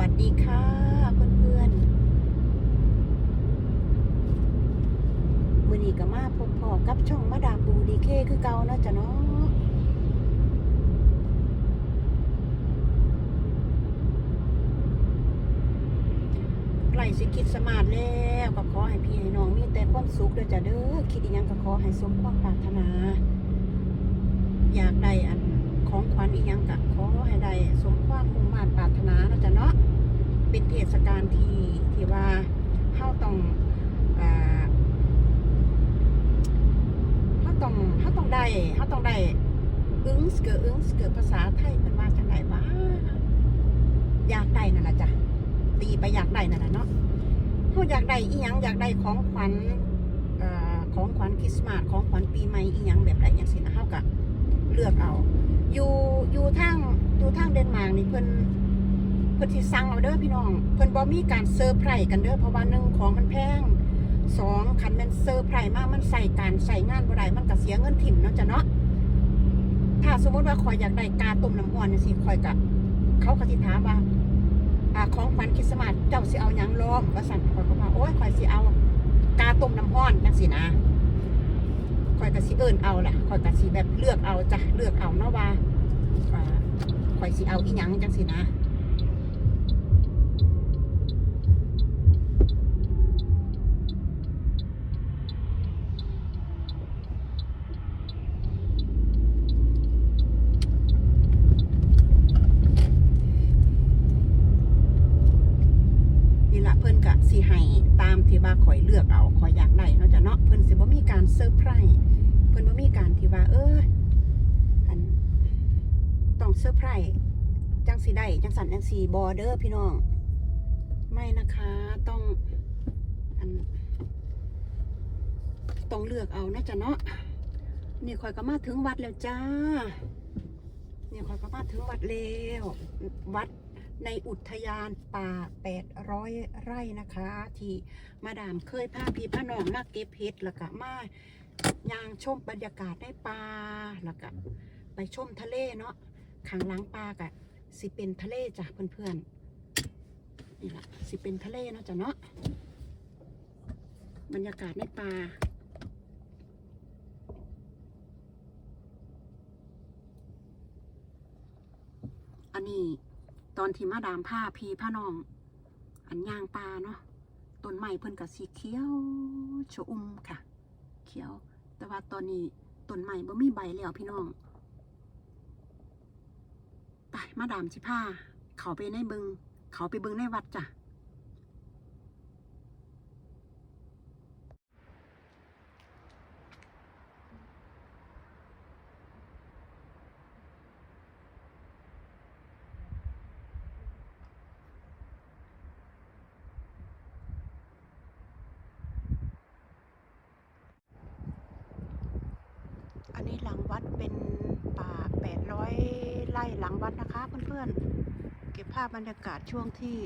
วัสดีค่ะเพื่อนๆมือนี้ก็มาพบพอกับช่องมาดามบูดีเคคือเก่าเนาะจ้ะเนาะใกล้สิคิดสมาร์ทแล้วก็ขอให้พี่ให้น้องมีแต่ความสุขเด้อจ้ะเด้อคิดอีหยังก็ขอให้สมความปรารถนา อยากได้อันของขวัญอีหยังก็ขอให้ได้สมความมุ่งมั่นปรารถนาเนาะจ้ะเนาะ เป็นเทศกาลที่ที่ว่าเฮาต้องอ่าเฮาต้องเฮาต้องได้เฮาต้องได้อึ้งสเกออึ้งสเกอภาษาไทยเป็นว่าจังไดวะอยากได้นั่นล่ะจ้ะตีไปอยากได้นั่นน่ะเนาะเฮาอยากได้อีหยังอยากได้ของขวัญของขวัญคริสต์มาสของขวัญปีใหม่อีหยังแบบใดจังซี่นะเฮาก็เลือกเอา อยู่อยู่ทางอยู่ทางเดนมาร์กนี่เพิ่น พิ่นสิสั่งเอาเด้อพี่น้อง เพิ่นบ่มีการเซอร์ไพรส์กันเด้อเพราะว่าหนึ่งของมันแพงสองคันม่นเซอร์ไพรส์มากมันใส่การใส่งานบ่ได้มันก็เสียเงินถิ่มเนาะจ้ะเนาะถ้าสมมติว่าข่อยอยากได้กาต้มน้ำร้อนจังซี่ข่อยก็เขาก็สิถามว่าอ่าของขวัญคริสต์มาสเจ้าสิเอาหยังลอมว่าซั่นข่อยก็ว่าโอ้ยข่อยสิเอากาต้มน้ำร้อนจังซี่นะข่อยก็สิเอิ้นเอาแหละข่อยก็สิแบบเลือกเอาจ้ะเลือกเอาเนาะว่าอ่าข่อยสิเอาอีหยังจังซี่นะ นี่ละเพิ่นกะ สิให้ตามที่ว่าข่อยเลือกเอาข่อยอยากได้เนาะจ้ะเนาะเพิ่นสิบ่มีการเซอร์ไพรส์เพิ่นบ่มีการที่ว่า เอออันต้องเซอร์ไพรส์จังสิได้จังสันจังสีบอเด้อพี่น้อง ไม่นะคะต้องอันต้องเลือกเอานะจ๊ะเนาะนี่ข่อยก็มาถึงวัดแล้วจ้า เนี่ยข่อยก็มาถึงวัดแล้ว วัด ในอุทยานป่า 800 ไร่นะคะ ที่มาดามเคยพาพี่พาน้องมาเก็บเห็ดแล้วก็มายางชมบรรยากาศในป่าแล้วก็ไปชมทะเลเนาะข้างหลังป่ากะสิเป็นทะเลจ้ะเพื่อนๆนี่แหละสิเป็นทะเลเนาะจ้ะเนาะบรรยากาศในป่าอันนี้ ตอนที่มาดามผ้าพีผ้าน้อง อันย่างปลาเนาะต้นไม้เพิ่นกับสีเขียวชอุ่มค่ะ เขียว แต่ว่าตอนนี้ต้นไม้บ่มีใบแล้วพี่น้องไปมาดามสิผ้าเขาไปในบึง เขาไปบึงในวัดจ้ะ หลังวัดเป็นป่า 800ไร่หลังวัดนะคะเพื่อนๆ เก็บภาพบรรยากาศช่วงที่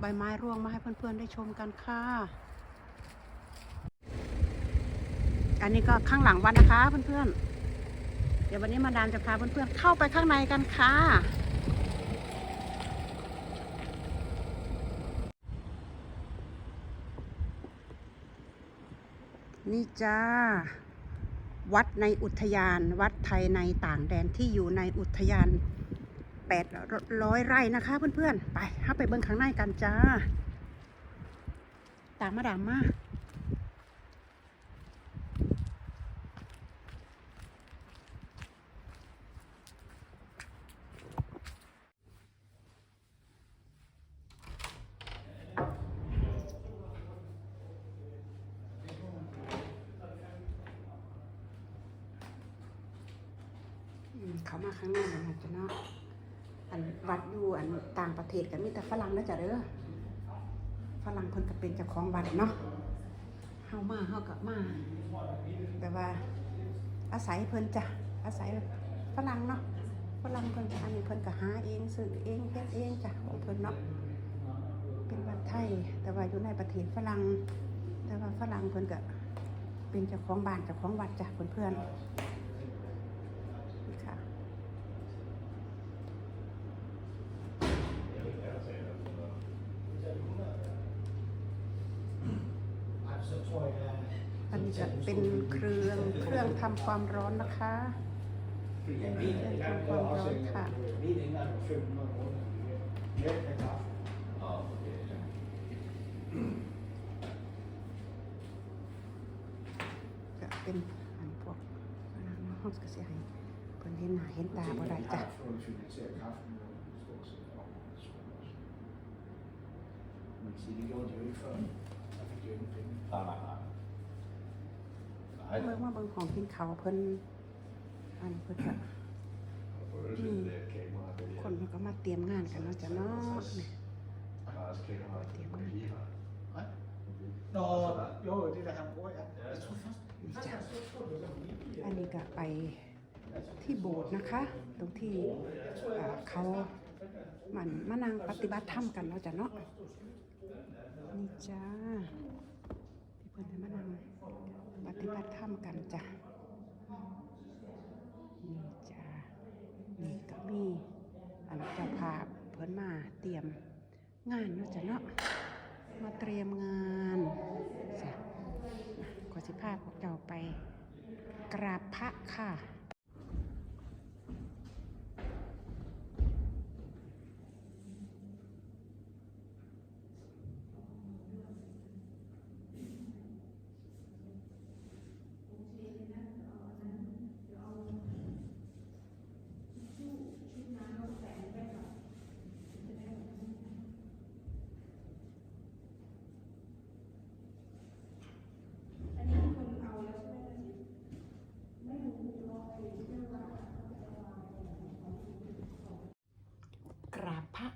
ใบไม้ร่วงมาให้เพื่อนๆได้ชมกันค่ะ อันนี้ก็ข้างหลังวัดนะคะเพื่อนๆ เดี๋ยววันนี้มาดามจะพาเพื่อนๆเข้าไปข้างในกันค่ะนี่จ้า วัดในอุทยาน วัดไทยในต่างแดนที่อยู่ในอุทยาน800ไร่นะคะเพื่อนๆ ไปเข้าไปเบิ้งข้างในกันจ้า ตามมาดามมา เขามาข้างในแล้วนะจ้ะเนาะอันวัดอยู่อันต่างประเทศกันมีแต่ฝรั่งนะจ๊ะเด้อฝรั่งเพิ่นก็เป็นเจ้าของวัดเนาะเฮามาเฮากับมาแต่ว่า อาศัยเพิ่นจ้ะอาศัยฝรั่งเนาะฝรั่งเพิ่นอันนี้เพิ่นก็หาเองซื้อเองเฮ็ดเองจ้ะของเพิ่นเนาะเป็นวัดไทย แต่ว่าอยู่ในประเทศฝรั่งแต่ว่าฝรั่งเพิ่นก็เป็นเจ้าของบ้านเจ้าของวัดจ้ะเพื่อนๆนี่ค่ะ จะเป็นเครื่องเครื่องทำ ความร้อนนะคะเครื่องทำความร้อนค่ะจะเป็นอันพวกเวลาน้องห้องก็เสียให้เพิ่นเห็นหน้าเห็นตาบ่ได้จ้ะ Men Siri går inte ut för. Jag fick ju ingenting. ตามหลักอะ เบิ่งมาเบิ่งของกินเขาวเพิ่นอันเพิ่นก็คนมันก็มาเตรียมงานกันเนาะจ้ะเนาะนี่ Ja, jo, det är det han går. Ja. Jag tror fast. นี่จ้ะอันนี้ก็ไปที่โบสถ์นะคะ ตรงที่อ่าเขามันมานั่งปฏิบัติธรรมกันเนาะจ้ะเนาะนี่จ้าที่เพิ่นจะมานั่งปฏิบัติธรรมกันจ้ะนี่จ้ะนี่ก็มีอันเจ้าภาพเพิ่นมาเตรียมงานเนาะจ้ะเนาะมาเตรียมงานจ้ะขอสิภาพพวกเจ้าไปกราบพระค่ะ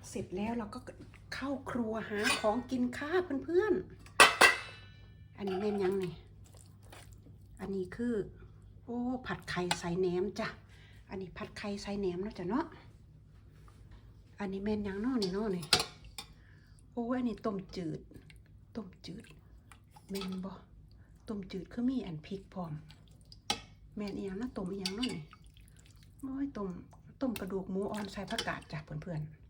เสร็จแล้วเราก็เข้าครัวหาของกินค่ะเพื่อนๆ อันนี้เม่นยังไงอันนี้คือ โอ้ผัดไข่ใส่แหนมจ้ะ อันนี้ผัดไข่ใส่แหนมนะจ้ะเนาะ อันนี้เม่นยังนาะนี่นาะนี่โอ้อันนี้ต้มจืด ต้มจืดเม่นบ่ต้มจืดคือมีอันพริกพร้อม แม่นอีหยังนะต้มอีหยังนาะนี่โอ้ยต้มต้มกระดูกหมูอ่อนใส่ผักกาดจ้ะเพื่อนๆ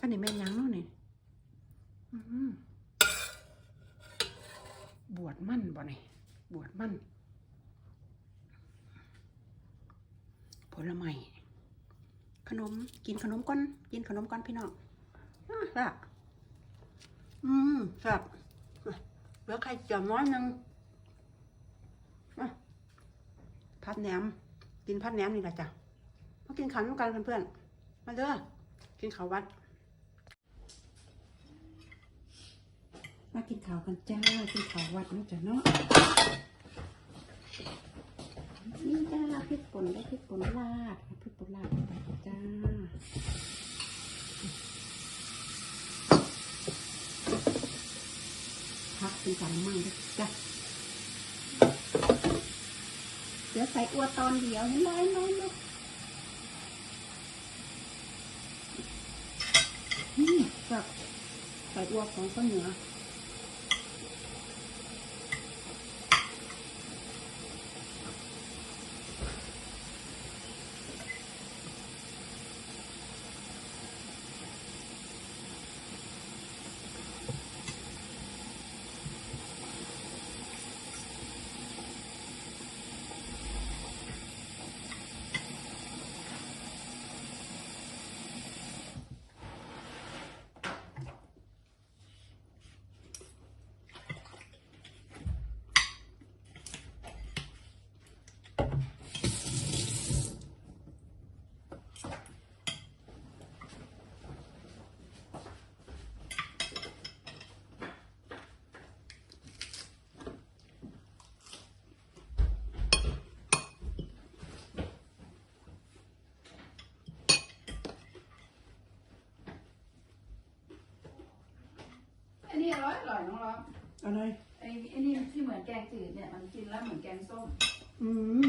อันนี้แม่นหยังเนาะนี่อื้อหือบวชมั่นบ่นี่บวชมั่น ผลไม้ขนมกินขนมก่อนกินขนมก่อนพี่น้องอะค่ะอืมครับเหลือไข่เจียวน้อยหนึงพัดแหนม กินพัดแหนมนี่แหละจ้ะมากินขันำกันเพื่อนๆมาเด้อกินข้าววัด มากินข้าวกันจ้า กินข้าววัดนะจ้ะเนาะ นี่จ้าพริกป่นได้พริกป่นลาดพริกป่นลาดไปจ้าพักเป็นกันมั่งเด้จ้ะเดี๋ยวใส่อัวตอนเดียวเห็นไหมน้อยนะนี่แบบใส่อัวของข้าวเหนือ อันนี้อร่อยอร่อยน้องร้องอะไรไอ้ไอ้นี่ที่เหมือนแกงจืดเนี่ยมันกินแล้วเหมือนแกงส้ม อืม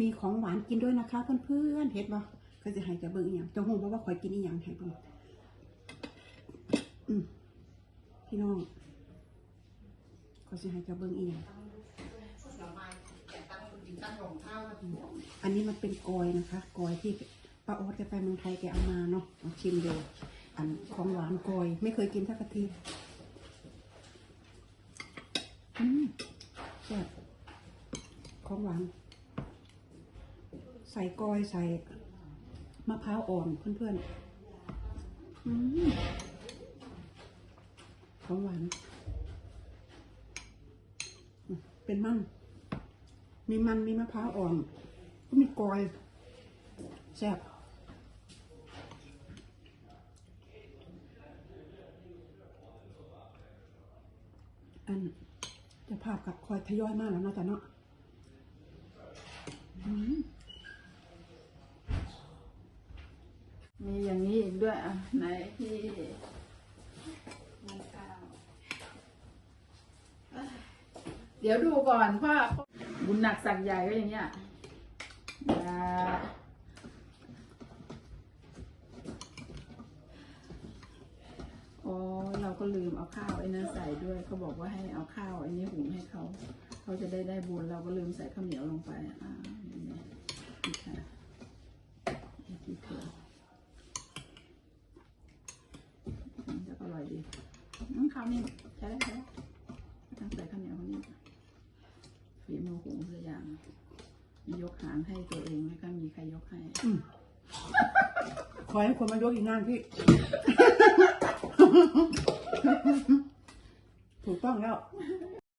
มีของหวานกินด้วยนะคะเพื่อนๆเห็ดบ่ก็จะให้จะเบิ่งอีหยังจะหูบ่ว่าข่อยกินอีหยังให้เบิ่งอืมพี่น้องก็สิให้จะเบิ่งอีหยังอันนี้มันเป็นกอยนะคะกอยที่ป้าโอ๊ตแกไปเมืองไทยแกเอามาเนาะลองชิมดูอันของหวานกอย ไม่เคยกินสักทีอืมแซ่บของหวาน ส่กอยใส่มะพร้าวอ่อนเพื่อนๆอืมของหวาน เป็นมัน มีมันมีมะพร้าวอ่อน ก็มีกอยแซ่บอันจะภาพกับคอยทยอยมากแล้วเนาะจ๊ะเนาะอื มีอย่างนี้อีกด้วยอะไหนที่ข้าวเดี๋ยวดูก่อนว่าบุญหนักสักใหญ่ก็อย่างเงี้ยอย่าอ๋อเราก็ลืมเอาข้าวไอ้นั่นใส่ด้วยเขาบอกว่าให้เอาข้าวไอ้นี้หุงให้เขา เขาจะได้ได้บุญเราก็ลืมใส่ข้าวเหนียวลงไปอ่านี่ไงนี่ค่ะนี่กี่เถื่อน อืมแล้วก็อร่อยดีอืม ข้าวนี่ใช้ได้ใช้ได้ทั้งใส่ข้าวเหนียวคนนี้ฝีมือหุงตัวอย่าง ยกหางให้ตัวเองไม่ก็มีใครยกให้อืขอให้คนมายกอีกนานพี่ ถูกต้องแล้ว